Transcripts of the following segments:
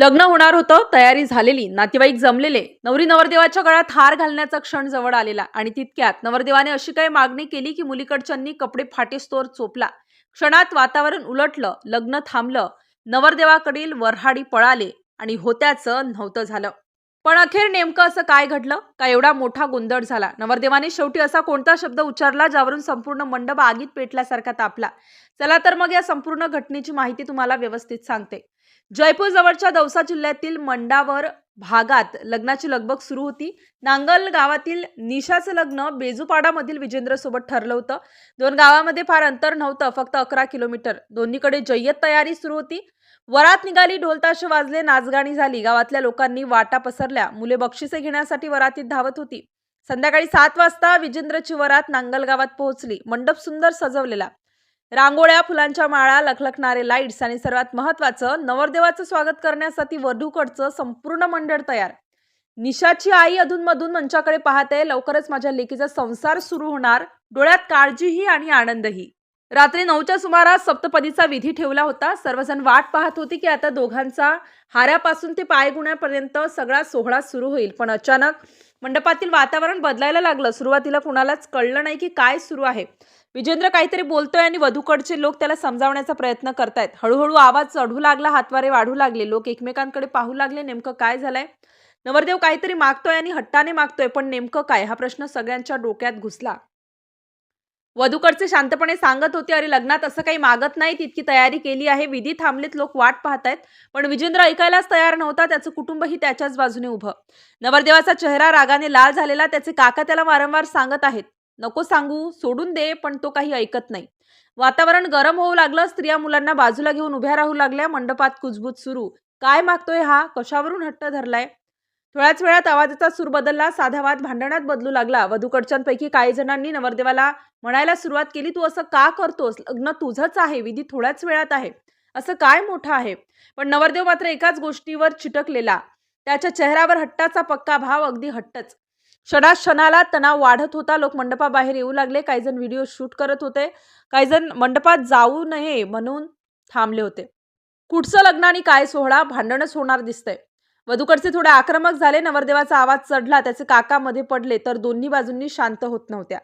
लग्न होणार होतं तयारी झालेली नातेवाईक जमलेले. नवरी नवरदेवाच्या गळ्यात हार घालण्याचा क्षण जवळ आलेला आणि तितक्यात नवरदेवाने अशी काही मागणी केली की मुलीकडच्यांनी कपडे फाटेस्तोर चोपला. क्षणात वातावरण उलटलं लग्न थांबलं नवरदेवाकडील वऱ्हाडी पळाले आणि होत्याचं नव्हतं झालं. पण अखेर नेमकं असं काय घडलं? का एवढा मोठा गोंधळ झाला? नवरदेवाने शेवटी असा कोणता शब्द उच्चारला ज्यावरून संपूर्ण मंडप आगीत पेटल्यासारखा तापला? चला तर मग या संपूर्ण घटनेची माहिती तुम्हाला व्यवस्थित सांगते. जयपूर जवळच्या दौसा जिल्ह्यातील मंडावर भागात लग्नाची लगबग सुरू होती. नांगल गावातील निशाचं लग्न बेजूपाडामधील विजेंद्र सोबत ठरलं होतं. दोन गावामध्ये फार अंतर नव्हतं फक्त अकरा किलोमीटर. दोन्हीकडे जय्यत तयारी सुरू होती. वरात निघाली ढोलताशे वाजले नाचगाणी झाली. गावातल्या लोकांनी वाटा पसरल्या. मुले बक्षिसे घेण्यासाठी वरातीत धावत होती. संध्याकाळी सात वाजता विजेंद्रची वरात नांगल गावात पोहोचली. मंडप सुंदर सजवलेला. रांगोळ्या फुलांच्या माळा लखलखणारे लाईट्स आणि सर्वात महत्वाचं नवरदेवाचं स्वागत करण्यासाठी वधूकडचं संपूर्ण मंडळ तयार. निशाची आई अधूनमधून मंचाकडे पाहते लवकरच माझ्या लेकीचा संसार सुरू होणार डोळ्यात काळजीही आणि आनंदही. रात्री नऊच्या सुमारास सप्तपदीचा विधी ठेवला होता सर्वजण वाट पाहत होती की आता दोघांचा हाऱ्यापासून ते पायगुण्यापर्यंत सगळा सोहळा सुरू होईल पण अचानक मंडपातील वातावरण बदलायला लागलं. सुरुवातीला कुणालाच कळलं नाही की काय सुरू आहे. विजेंद्र काहीतरी बोलतोय आणि वधूकडचे लोक त्याला समजावण्याचा प्रयत्न करतायत. हळूहळू आवाज चढू लागला हातवारे वाढू लागले. लोक एकमेकांकडे पाहू लागले नेमकं काय झालंय? नवरदेव काहीतरी मागतोय आणि हट्टाने मागतोय पण नेमकं काय? हा प्रश्न सगळ्यांच्या डोक्यात घुसला. वधूकडचे शांतपणे सांगत होते अरे लग्नात असं काही मागत नाही तितकी तयारी केली आहे विधी थांबलेत लोक वाट पाहतायत पण विजेंद्र ऐकायलाच तयार नव्हता त्याचं कुटुंबही त्याच्याच बाजूने उभं. नवरदेवाचा चेहरा रागाने लाल झालेला त्याचे काका त्याला वारंवार सांगत आहेत नको सांगू सोडून दे पण तो काही ऐकत नाही. वातावरण गरम होऊ लागलं स्त्रिया मुलांना बाजूला घेऊन उभ्या राहू लागल्या मंडपात कुजबूज सुरू. काय मागतोय हा? कशावरून हट्ट धरलाय? थोड्याच वेळात आवाजाचा सूर बदलला साधा वाद भांडणात बदलू लागला. वधूकडच्यांपैकी काही जणांनी नवरदेवाला म्हणायला सुरुवात केली तू असं का करतोस? लग्न तुझंच आहे विधी थोड्याच वेळात आहे. असं काय मोठं आहे? पण नवरदेव मात्र एकाच गोष्टीवर चिटकलेला. त्याच्या चेहऱ्यावर हट्टाचा पक्का भाव अगदी हट्टच. क्षणा क्षणाला तणाव वाढत होता. लोक मंडपाबाहेर येऊ लागले. काही जण व्हिडिओ शूट करत होते. काही जण मंडपात जाऊ नये म्हणून थांबले होते. कुठचं लग्न आणि काय सोहळा? भांडणच होणार दिसतंय. वधूकडचे थोडे आक्रमक झाले. नवरदेवाचा आवाज चढला. त्याचे काका मध्ये पडले तर दोन्ही बाजूंनी शांत होत नव्हत्या.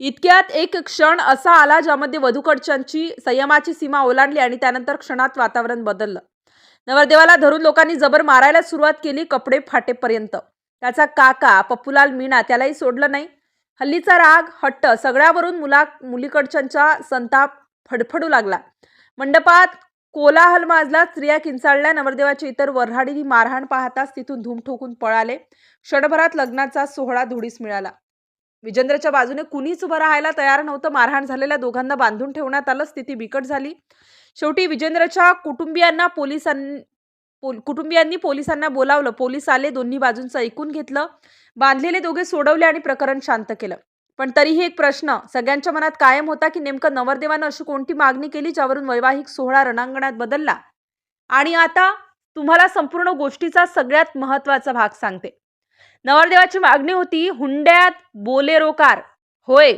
इतक्यात एक क्षण असा आला ज्यामध्ये वधूकडच्यांची संयमाची सीमा ओलांडली आणि त्यानंतर क्षणात वातावरण बदललं. नवरदेवाला धरून लोकांनी जबर मारायला सुरुवात केली कपडे फाटेपर्यंत. त्याचा काका पप्पूलाल मीणा त्यालाही सोडलं नाही. हल्लीचा राग हट्ट सगळ्यावरून मुला मुलीकडच्यांचा संताप फडफडू लागला. मंडपात कोलाहल माजला स्त्रिया किंचाळल्या नवरदेवाची इतर वऱ्हाडीनी मारहाण पाहताच तिथून धूम ठोकून पळाले. क्षणभरात लग्नाचा सोहळा धुडीस मिळाला. विजेंद्रच्या बाजूने कुणीच उभं राहायला तयार नव्हतं. मारहाण झालेल्या दोघांना बांधून ठेवण्यात आलं. स्थिती बिकट झाली. शेवटी विजेंद्रच्या कुटुंबियांना पोलिसांनी पोल- कुटुंबियांनी पोलिसांना बोलावलं. पोलीस आले दोन्ही बाजूंचं ऐकून घेतलं. बांधलेले दोघे सोडवले आणि प्रकरण शांत केलं. पण तरीही एक प्रश्न सगळ्यांच्या मनात कायम होता की नेमकं नवरदेवानं अशी कोणती मागणी केली ज्यावरून वैवाहिक सोहळा रणांगणात बदलला? आणि आता तुम्हाला संपूर्ण गोष्टीचा सगळ्यात महत्त्वाचा भाग सांगते. नवरदेवाची मागणी होती हुंड्यात बोलेरो कार होय.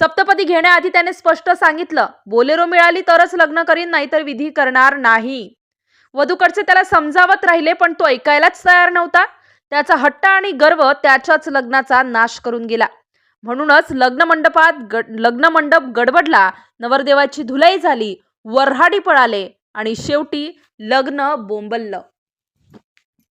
सप्तपदी घेण्याआधी त्याने स्पष्ट सांगितलं बोलेरो मिळाली तरच लग्न करीन नाहीतर विधी करणार नाही. वधूकडचे त्याला समजावत राहिले पण तो ऐकायलाच तयार नव्हता. त्याचा हट्ट आणि गर्व त्याच्याच लग्नाचा नाश करून गेला. म्हणूनच लग्न मंडपात गड लग्न मंडप गडबडला नवरदेवाची धुलाई झाली वऱ्हाडी पळाले आणि शेवटी लग्न बोंबललं.